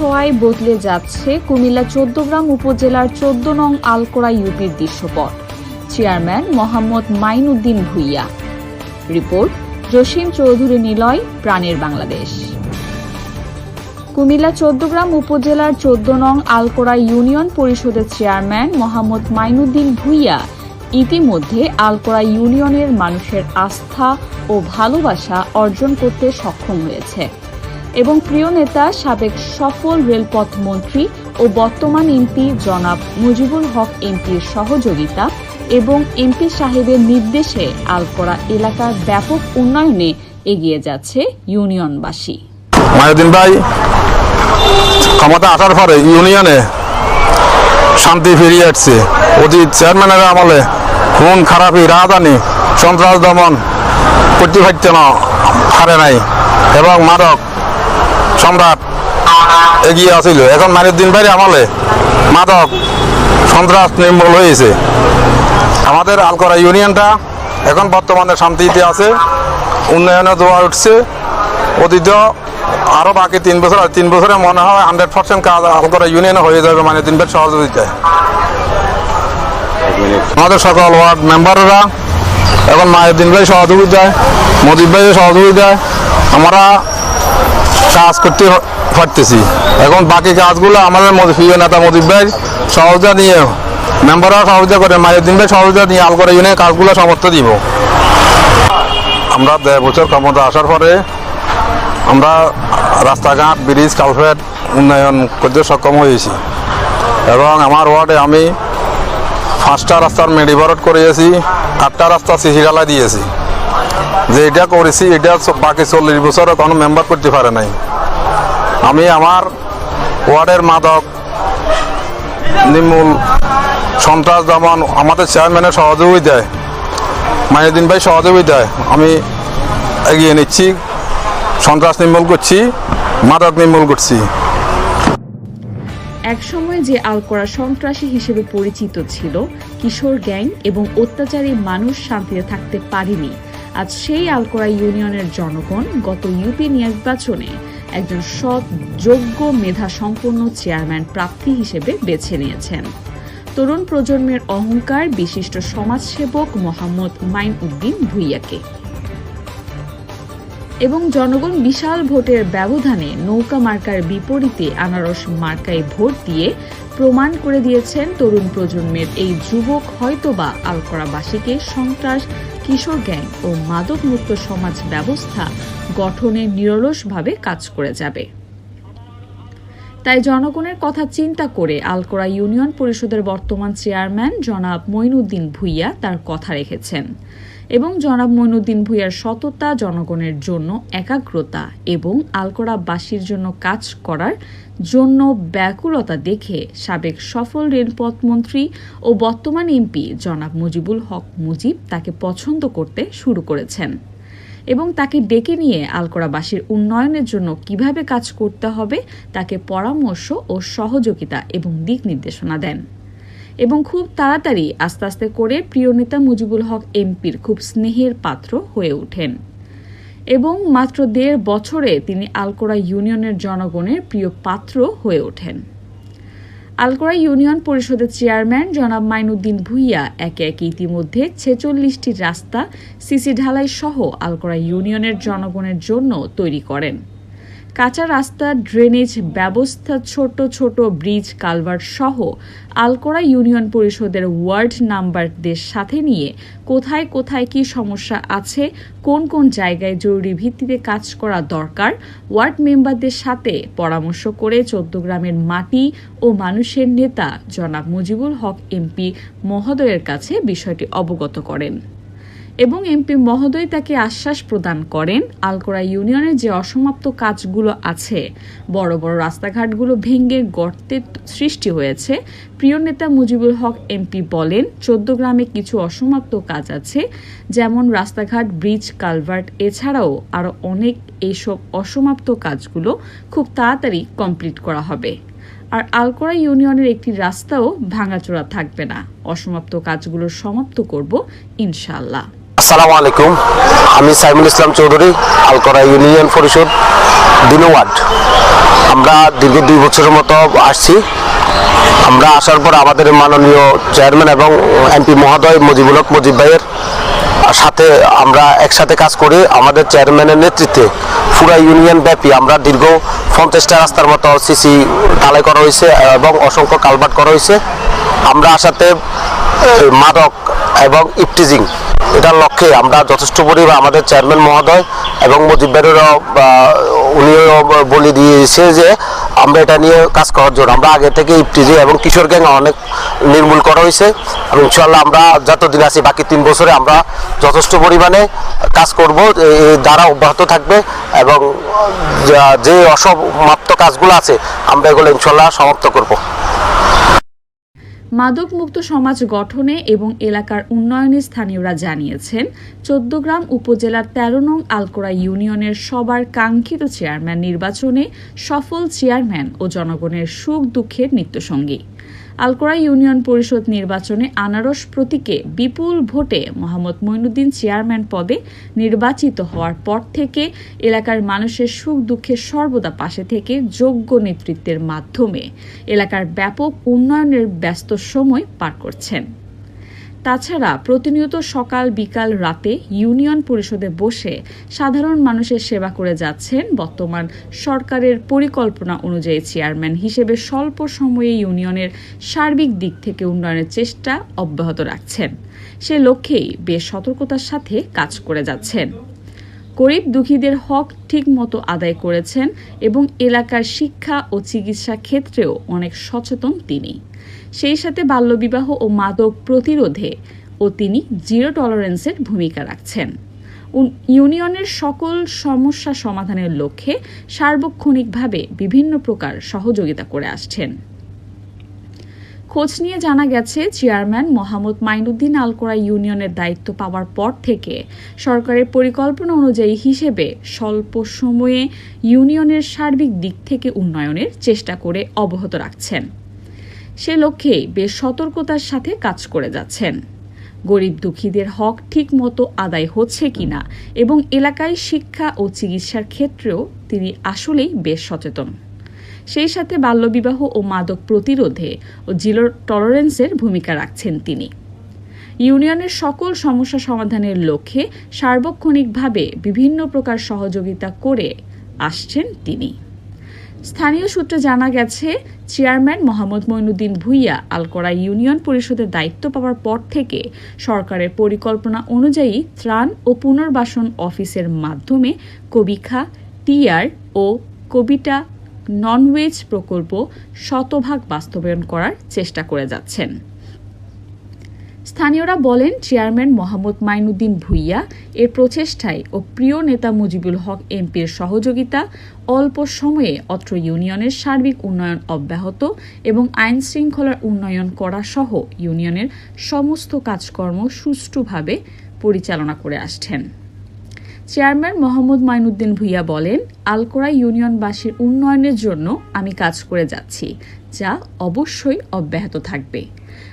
দফায় বদলে যাচ্ছে কুমিল্লা চোদ্দগ্রাম উপজেলার চোদ্দ নং আলকোড়া ইউপির দৃশ্যপট। চেয়ারম্যান মোহাম্মদ মাইনুদ্দিন ভুইয়া। রিপোর্ট জসিম চৌধুরী নিলয়, প্রাণের বাংলাদেশ। কুমিল্লা চোদ্দগ্রাম উপজেলার চোদ্দ নং আলকোড়া ইউনিয়ন পরিষদের চেয়ারম্যান মোহাম্মদ মাইনুদ্দিন ভুইয়া ইতিমধ্যে আলকোড়া ইউনিয়নের মানুষের আস্থা ও ভালোবাসা অর্জন করতে সক্ষম হয়েছে। এবং প্রিয় নেতা, সাবেক সফল রেলপথ মন্ত্রী ও বর্তমান এমপি জনাব মুজিবুল হক এমপির সহযোগিতা এবং এমপি সাহেবের নির্দেশে আলকোড়া এলাকার ব্যাপক উন্নয়নে এগিয়ে যাচ্ছে ইউনিয়নবাসী। মায়ুদ্দিন ভাই, ক্ষমতা আসার পরে ইউনিয়নে শান্তি ফিরিয়ে আসছে। অতীত চেয়ারম্যানের আমলে খুন, খারাপি, রাজধানী, সন্ত্রাস দমন করতে পারতে না পারে নাই এবং মাদক সম্রাট, এগিয়ে আছিল। এখন মাইনুদ্দিন ভাইয়ের আমলে, মাদক, সন্ত্রাস নির্মূল হয়েছে। আমাদের আলকরা ইউনিয়নটা এখন বর্তমানে শান্তিতে আছে, উন্নয়নে দোয়া উঠছে। অতীত আরও বাকি তিন বছর, আর তিন বছরে মনে হয় হান্ড্রেড পার্সেন্ট কাজ আলকরা ইউনিয়নে হয়ে যাবে মানে তিন বেড সহযোগিতায়। আমাদের সকল ওয়ার্ড মেম্বাররা এখন মায়ের দিন ভাই সহযোগিতায় মজিব ভাই সহযোগিতায়, আমরা কাজ করতে পারতেছি। এখন বাকি কাজগুলো আমাদের প্রিয় নেতা মজিব ভাই সহযোগিতা নিয়ে, মেম্বাররা সহযোগিতা করে মায়ের ভাই সহযোগিতা নিয়ে আলকরা ইউনিয়নের কাজগুলো সমর্থ দিব। আমরা দেড় বছর ক্ষমতা আসার পরে আমরা রাস্তাঘাট, ব্রিজ কালভেট উন্নয়ন করতে সক্ষম হয়েছি। এবং আমার ওয়ার্ডে আমি পাঁচটা রাস্তার মেডিভরট করিয়েছি, আটটা রাস্তা সিসি দিয়েছি। যে এটা করেছি, এটা বাকি চল্লিশ বছরে কোনো মেম্বার করতে পারে নাই। আমি আমার ওয়ার্ডের মাদক, নির্মূল সন্ত্রাস দমন আমাদের চেয়ারম্যানের সহযোগিতায় মাইনুদ্দিন ভাই সহযোগিতায় আমি এগিয়ে নিচ্ছি, সন্ত্রাস নির্মূল করছি, মাদক নির্মূল করছি। একসময় যে আলকোড়া সন্ত্রাসী হিসেবে পরিচিত ছিল, কিশোর গ্যাং এবং অত্যাচারী মানুষ শান্তিতে থাকতে পারেনি। আজ সেই আলকোড়া ইউনিয়নের জনগণ গত ইউপি নির্বাচনে একজন সৎ, যোগ্য মেধা সম্পন্ন চেয়ারম্যান প্রার্থী হিসেবে বেছে নিয়েছেন। তরুণ প্রজন্মের অহংকার বিশিষ্ট সমাজসেবক মোহাম্মদ মাইন উদ্দিন ভুইয়াকে। এবং জনগণ বিশাল ভোটের ব্যবধানে নৌকা মার্কার বিপরীতে আনারস মার্কায় ভোট দিয়ে প্রমাণ করে দিয়েছেন তরুণ প্রজন্মের এই যুবক হয়তোবা আলকড়াবাসীকে সন্ত্রাস, কিশোর গ্যাং ও মাদকমুক্ত সমাজ ব্যবস্থা গঠনে নিরলসভাবে কাজ করে যাবে। তাই জনগণের কথা চিন্তা করে আলকোড়া ইউনিয়ন পরিষদের বর্তমান চেয়ারম্যান জনাব মঈনুদ্দিন ভুইয়া তার কথা রেখেছেন। এবং জনাব মঈনুদ্দিন ভুইয়ার সততা জনগণের জন্য একাগ্রতা এবং আলকোড়াবাসীর জন্য কাজ করার জন্য ব্যাকুলতা দেখে সাবেক সফল রেলপথ মন্ত্রী ও বর্তমান এমপি জনাব মুজিবুল হক মুজিব তাকে পছন্দ করতে শুরু করেছেন এবং তাকে ডেকে নিয়ে আলকোড়াবাসীর উন্নয়নের জন্য কীভাবে কাজ করতে হবে তাকে পরামর্শ ও সহযোগিতা এবং দিক নির্দেশনা দেন। এবং খুব তাড়াতাড়ি আস্তে আস্তে করে প্রিয় নেতা মুজিবুল হক এমপির খুব স্নেহের পাত্র হয়ে ওঠেন। এবং মাত্র দেড় বছরে তিনি আলকোড়া ইউনিয়নের জনগণের প্রিয় পাত্র হয়ে ওঠেন। আলকোড়া ইউনিয়ন পরিষদের চেয়ারম্যান জনাব মাইনুদ্দিন ভুইয়া একে একে ইতিমধ্যে ছেচল্লিশটি রাস্তা, সিসি ঢালাই সহ আলকোড়া ইউনিয়নের জনগণের জন্য তৈরি করেন। কাঁচা রাস্তা ড্রেনেজ ব্যবস্থা, ছোট ছোট ব্রিজ কালভার্ট সহ আলকোড়া ইউনিয়ন পরিষদের ওয়ার্ড নাম্বারদের সাথে নিয়ে কোথায় কোথায় কি সমস্যা আছে, কোন কোন জায়গায় জরুরি ভিত্তিতে কাজ করা দরকার, ওয়ার্ড মেম্বারদের সাথে পরামর্শ করে চৌদ্দগ্রামের মাটি ও মানুষের নেতা জনাব মুজিবুল হক এমপি মহোদয়ের কাছে বিষয়টি অবগত করেন। এবং এমপি মহোদয় তাকে আশ্বাস প্রদান করেন আলকোড়া ইউনিয়নের যে অসমাপ্ত কাজগুলো আছে, বড় বড় রাস্তাঘাটগুলো ভেঙে গর্তের সৃষ্টি হয়েছে, প্রিয় নেতা মুজিবুল হক এমপি বলেন, চোদ্দ গ্রামে কিছু অসমাপ্ত কাজ আছে, যেমন রাস্তাঘাট, ব্রিজ, কালভার্ট, এছাড়াও আরও অনেক এইসব অসমাপ্ত কাজগুলো খুব তাড়াতাড়ি কমপ্লিট করা হবে। আর আলকোড়া ইউনিয়নের একটি রাস্তাও ভাঙাচোরা থাকবে না। অসমাপ্ত কাজগুলো সমাপ্ত করব, ইনশাআল্লাহ। আসসালামু আলাইকুম। আমি সাইমুল ইসলাম চৌধুরী আলকরা ইউনিয়ন পরিষদ, দিন ওয়ার্ড। আমরা দীর্ঘ দুই বছরের মতো আসছি। আমরা আসার পর আমাদের মাননীয় চেয়ারম্যান এবং এমপি মহোদয় মুজিবুল হক মুজিব ভাইয়ের সাথে আমরা একসাথে কাজ করি। আমাদের চেয়ারম্যানের নেতৃত্বে পুরা ইউনিয়ন ব্যাপী আমরা দীর্ঘ পঞ্চাশটা রাস্তার মতো সিসি ঢালাই করা হয়েছে এবং অসংখ্য কালভার্ট করা হয়েছে। আমরা আসাতে মাদক এবং ইপটিজিং এটার লক্ষ্যে আমরা যথেষ্ট পরিমাণ আমাদের চেয়ারম্যান মহোদয় এবং মুজিব ভাইয়েরও উনিও বলে দিয়েছে যে আমরা এটা নিয়ে কাজ করার জন্য। আমরা আগে থেকে ইপটিজিং এবং কিশোর গ্যাং অনেক নির্মূল করা হয়েছে। এবং ইনশাল্লাহ আমরা যতদিন আছি বাকি তিন বছরে আমরা যথেষ্ট পরিমাণে কাজ করব এই দ্বারা অব্যাহত থাকবে এবং যে অসমাপ্ত কাজগুলো আছে, আমরা এগুলো ইনশাল্লাহ সমাপ্ত করব। মাদকমুক্ত সমাজ গঠনে এবং এলাকার উন্নয়নে স্থানীয়রা জানিয়েছেন, চোদ্দগ্রাম উপজেলার তেরো নং আলকোড়া ইউনিয়নের সবার কাঙ্ক্ষিত চেয়ারম্যান নির্বাচনে সফল চেয়ারম্যান ও জনগণের সুখ দুঃখের নিত্যসঙ্গী। আলকোড়া ইউনিয়ন পরিষদ নির্বাচনে আনারস প্রতীকে বিপুল ভোটে মোহাম্মদ মইনুদ্দিন চেয়ারম্যান পদে নির্বাচিত হওয়ার পর থেকে এলাকার মানুষের সুখ দুঃখে সর্বদা পাশে থেকে যোগ্য নেতৃত্বের মাধ্যমে এলাকার ব্যাপক উন্নয়নের ব্যস্ত সময় পার করছেন। তাছাড়া প্রতিনিয়ত সকাল বিকাল রাতে ইউনিয়ন পরিষদে বসে সাধারণ মানুষের সেবা করে যাচ্ছেন বর্তমান সরকারের পরিকল্পনা অনুযায়ী চেয়ারম্যান হিসেবে স্বল্প সময়ে ইউনিয়নের সার্বিক দিক থেকে উন্নয়নের চেষ্টা অব্যাহত রাখছেন। সে লক্ষ্যেই বেশ সতর্কতার সাথে কাজ করে যাচ্ছেন। গরিব দুঃখীদের হক ঠিক মতো আদায় করেছেন এবং এলাকার শিক্ষা ও চিকিৎসা ক্ষেত্রেও অনেক সচেতন তিনি। সেই সাথে বাল্যবিবাহ ও মাদক প্রতিরোধে ও তিনি জিরো টলারেন্সের ভূমিকা রাখছেন। ইউনিয়নের সকল সমস্যা সমাধানের লক্ষ্যে সার্বক্ষণিকভাবে বিভিন্ন প্রকার সহযোগিতা করে আসছেন। খোঁজ নিয়ে জানা গেছে, চেয়ারম্যান মোহাম্মদ মাইনুদ্দিন আলকোড়া ইউনিয়নের দায়িত্ব পাওয়ার পর থেকে সরকারের পরিকল্পনা অনুযায়ী হিসেবে স্বল্প সময়ে ইউনিয়নের সার্বিক দিক থেকে উন্নয়নের চেষ্টা করে অব্যাহত রাখছেন। সে লক্ষ্যে বেশ সতর্কতার সাথে কাজ করে যাচ্ছেন। গরিব দুঃখীদের হক ঠিক মতো আদায় হচ্ছে কিনা এবং এলাকায় শিক্ষা ও চিকিৎসার ক্ষেত্রেও তিনি আসলেই বেশ সচেতন। সেই সাথে বাল্যবিবাহ ও মাদক প্রতিরোধে ও জিরো টলারেন্সের ভূমিকা রাখছেন তিনি। ইউনিয়নের সকল সমস্যা সমাধানের লক্ষ্যে সার্বক্ষণিকভাবে বিভিন্ন প্রকার সহযোগিতা করে আসছেন তিনি। স্থানীয় সূত্রে জানা গেছে, চেয়ারম্যান মোহাম্মদ মইনুদ্দিন ভুইয়া আলকোড়া ইউনিয়ন পরিষদের দায়িত্ব পাওয়ার পর থেকে সরকারের পরিকল্পনা অনুযায়ী ত্রাণ ও পুনর্বাসন অফিসের মাধ্যমে কবিখা টিআর ও কবিটা ননওয়েজ প্রকল্প শতভাগ বাস্তবায়ন করার চেষ্টা করে যাচ্ছেন। স্থানীয়রা বলেন, চেয়ারম্যান মোহাম্মদ মাইনুদ্দিন ভুইয়া এর প্রচেষ্টায় ও প্রিয় নেতা মুজিবুল হক এমপির সহযোগিতা, অল্প সময়ে অত্র ইউনিয়নের সার্বিক উন্নয়ন অব্যাহত এবং আইন শৃঙ্খলার উন্নয়ন করা সহ ইউনিয়নের সমস্ত কাজকর্ম সুষ্ঠুভাবে পরিচালনা করে আসছেন। চেয়ারম্যান মোহাম্মদ মাইনুদ্দিন ভুইয়া বলেন আলকোড়া ইউনিয়নবাসীর উন্নয়নের জন্য আমি কাজ করে যাচ্ছি, যা অবশ্যই অব্যাহত থাকবে।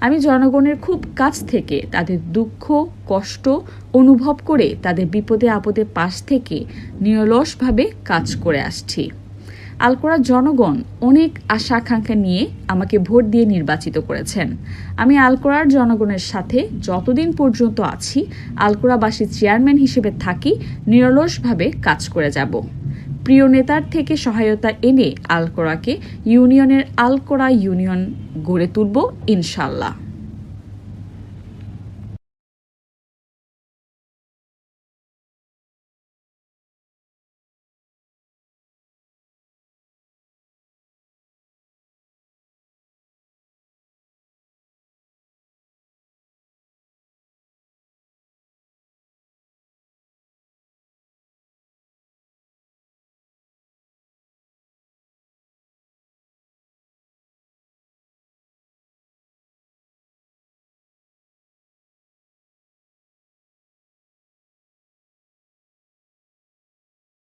আমি জনগণের খুব কাছ থেকে তাদের দুঃখ, কষ্ট অনুভব করে তাদের বিপদে আপদে পাশ থেকে নিরলসভাবে কাজ করে আসছি। আলকোড়ার জনগণ অনেক আশা আকাঙ্ক্ষা নিয়ে আমাকে ভোট দিয়ে নির্বাচিত করেছেন। আমি আলকোড়ার জনগণের সাথে যতদিন পর্যন্ত আছি আলকোড়াবাসী চেয়ারম্যান হিসেবে থাকি, নিরলসভাবে কাজ করে যাব। প্রিয় নেতার থেকে সহায়তা এনে আলকোড়াকে ইউনিয়নের আলকোড়া ইউনিয়ন গড়ে তুলব ইনশাল্লাহ